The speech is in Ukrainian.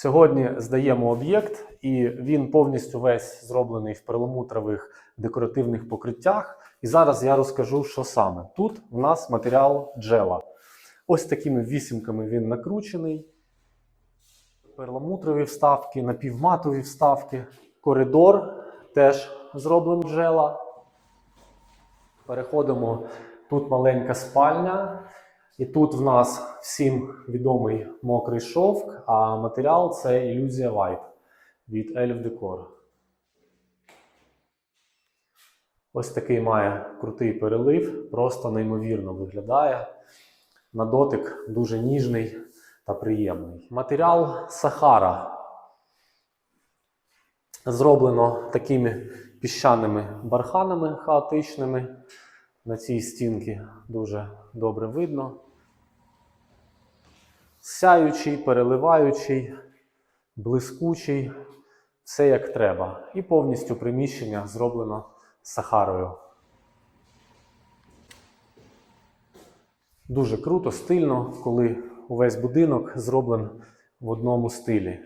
Сьогодні здаємо об'єкт, і він повністю весь зроблений в перламутрових декоративних покриттях. І зараз я розкажу, що саме. Тут в нас матеріал джела. Ось такими вісімками він накручений. Перламутрові вставки, напівматові вставки. Коридор теж зроблений джела. Переходимо. Тут маленька спальня. І тут в нас всім відомий мокрий шовк, а матеріал це ілюзія White від Elf Decor. Ось такий має крутий перелив, просто неймовірно виглядає. На дотик дуже ніжний та приємний. Матеріал Сахара. Зроблено такими піщаними барханами хаотичними. На цій стінці дуже добре видно. Сяючий, переливаючий, блискучий, все як треба. І повністю приміщення зроблено сахарою. Дуже круто, стильно, коли увесь будинок зроблен в одному стилі.